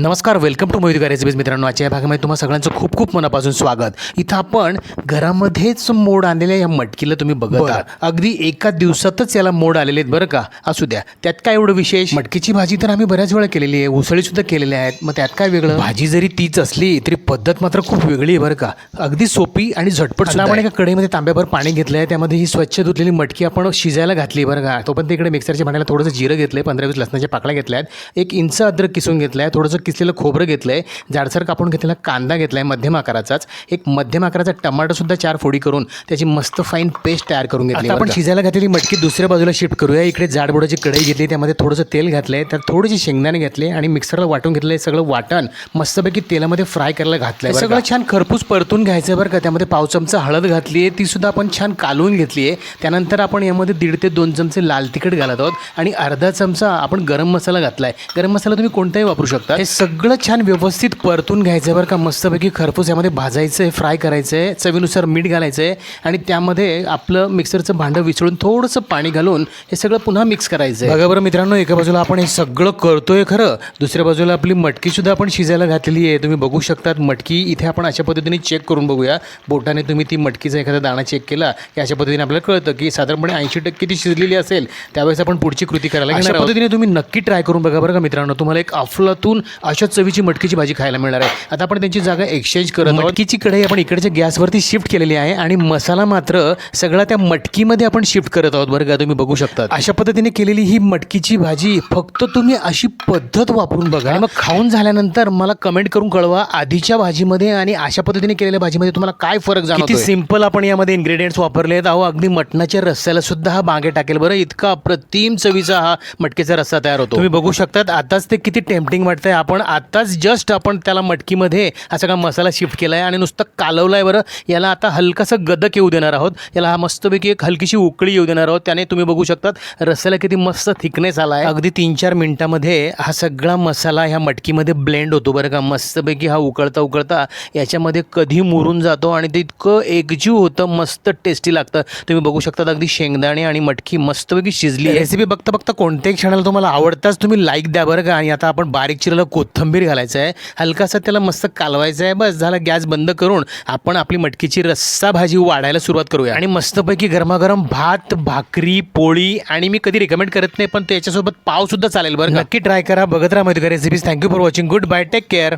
नमस्कार welcome to Mohit recipes मित्रांनो आजच्या या भागामध्ये तुम्हाला सगळ्यांचं खूप खूप मनापासून स्वागत. इथं आपण घरामध्येच मोड आलेल्या या मटकीला तुम्ही बघत आहात. अगदी एका दिवसातच याला मोड आलेले आहेत बरं का? असू द्या. त्यात काय एवढं विशेष? मटकीची भाजी तर आम्ही बऱ्याच वेळा केलेली आहे. उसळी सुद्धा केलेल्या आहेत. मग त्यात काय वेगळं? भाजी जरी तीच असली तरी पद्धत मात्र खूप वेगळी आहे बरं का? अगदी सोपी आणि झटपट सुद्धा आपण एका कढईमध्ये तांब्याभर पाणी घेतलं आहे त्यामध्ये ही स्वच्छ धुतलेली मटकी आपण शिजायला घातली बरं का? तोपर्यंत इकडे मिक्सरच्या भांड्याला थोडंसं जिरं घेतलं पंधरा वीस लसणाच्या पाकळ्या घेतल्या आहेत एक इंच अद्रक किसून घेतलं आहे थोडंसं किसलेलं खोबरं घेतलं आहे जाडसर कापून घेतलेला कांदा घेतला आहे मध्यम आकाराचाच. एक मध्यम आकाराचा टमाटर सुद्धा चार फोडी करून त्याची मस्त फाईन पेस्ट तयार करून घेतली आपण शिजायला घातलेली मटकी दुसऱ्या बाजूला शिफ्ट करूया. इकडे जाडबोडाची कढई घेतली त्यामध्ये थोडंसं तेल घातलं आहे त्यात थोडेसे शेंगदाणे घेतले आणि मिक्सरला वाटून घेतलं आहे सगळं वाटण. मस्तपैकी तेलामध्ये फ्राय करायला घातलं आहे सगळं छान खरपूस परतून घ्यायचं बरं का. त्यामध्ये पाव चमचा हळद घातली आहे ती सुद्धा आपण छान कालवून घेतली आहे त्यानंतर आपण यामध्ये दीड ते दोन चमचे लाल तिखट घालत आहोत आणि अर्धा चमचा आपण गरम मसाला घातला आहे गरम मसाला तुम्ही कोणताही वापरू शकता. हे सगळं छान व्यवस्थित परतून घ्यायचं आहे बरं का. मस्तपैकी खरपूस यामध्ये भाजायचं आहे फ्राय करायचं आहे चवीनुसार मीठ घालायचं आहे आणि त्यामध्ये आपलं मिक्सरचं भांडं विचळून थोडंसं पाणी घालून हे सगळं पुन्हा मिक्स करायचं आहे बघा बरं मित्रांनो एका बाजूला आपण हे सगळं करतोय खरं दुसऱ्या बाजूला आपली मटकी सुद्धा आपण शिजायला घातलेली आहे. तुम्ही बघू शकतात मटकी इथे आपण अशा पद्धतीने चेक करून बघूया. बोटाने तुम्ही ती मटकीचा एखादा दाणा चेक केला की अशा पद्धतीने आपल्याला कळतं की साधारणपणे ऐंशी टक्के ती शिजलेली असेल. त्यावेळेस आपण पुढची कृती करायला अशा पद्धतीने तुम्ही नक्की ट्राय करून बघा बरं का मित्रांनो. तुम्हाला एक अफलातून अशा चवीची मटकीची भाजी खायला मिळणार आहे. आता आपण त्यांची जागा एक्सचेंज करत आहोत. मटकीची कढई आपण इकडच्या गॅसवरती शिफ्ट केलेली आहे आणि मसाला मात्र सगळा त्या मटकीमध्ये आपण शिफ्ट करत आहोत. बरं का तुम्ही बघू शकता अशा पद्धतीने केलेली ही मटकीची भाजी फक्त तुम्ही अशी पद्धत वापरून बघा. मग खाऊन झाल्यानंतर मला कमेंट करून कळवा आधीच्या भाजीमध्ये आणि अशा पद्धतीने केलेल्या भाजीमध्ये तुम्हाला काय फरक जाणवतो सिंपल आपण यामध्ये इन्ग्रेडियंट्स वापरले आहेत. अहो अगदी मटणाच्या रस्स्याला सुद्धा हा मागे टाकेल. बरं इतका अप्रतिम चवीचा हा मटकीचा रस्सा तयार होतो. तुम्ही बघू शकतात. आताच ते किती टेम्पटिंग वाटतंय. आपण आत्ताच जस्ट आपण त्याला मटकीमध्ये हा सगळा मसाला शिफ्ट केला आहे आणि नुसतं कालवलं आहे बरं याला आता हलकासं गदक येऊ देणार आहोत. याला हा मस्तपैकी एक हलकीशी उकळी येऊ देणार आहोत. त्याने तुम्ही बघू शकतात रस्स्याला किती मस्त थिकनेस आला आहे अगदी तीन चार मिनटामध्ये हा सगळा मसाला ह्या मटकीमध्ये ब्लेंड होतो बरं का. मस्तपैकी हा उकळता उकळता याच्यामध्ये कधी मुरून जातो आणि ते इतकं एकजीव होतं मस्त टेस्टी लागतं. तुम्ही बघू शकतात अगदी शेंगदाणे आणि मटकी मस्तपैकी शिजली रेसिपी बघता बघता कोणत्याही क्षणाला तुम्हाला आवडताच तुम्ही लाईक द्या बरं का. आणि आता आपण बारीक चिरला कोथिंबीर घालायचं आहे. हलकासा त्याला मस्त कालवायचं आहे. बस झाला गॅस बंद करून आपण आपली मटकीची रस्सा भाजी वाढायला सुरुवात करूया. आणि मस्तपैकी गरमागरम भात भाकरी पोळी आणि मी कधी रिकमेंड करत नाही पण त्याच्यासोबत पाव सुद्धा चालेल बरं नक्की ट्राय करा. बघत राहा माहिती recipes thank you for watching good bye take care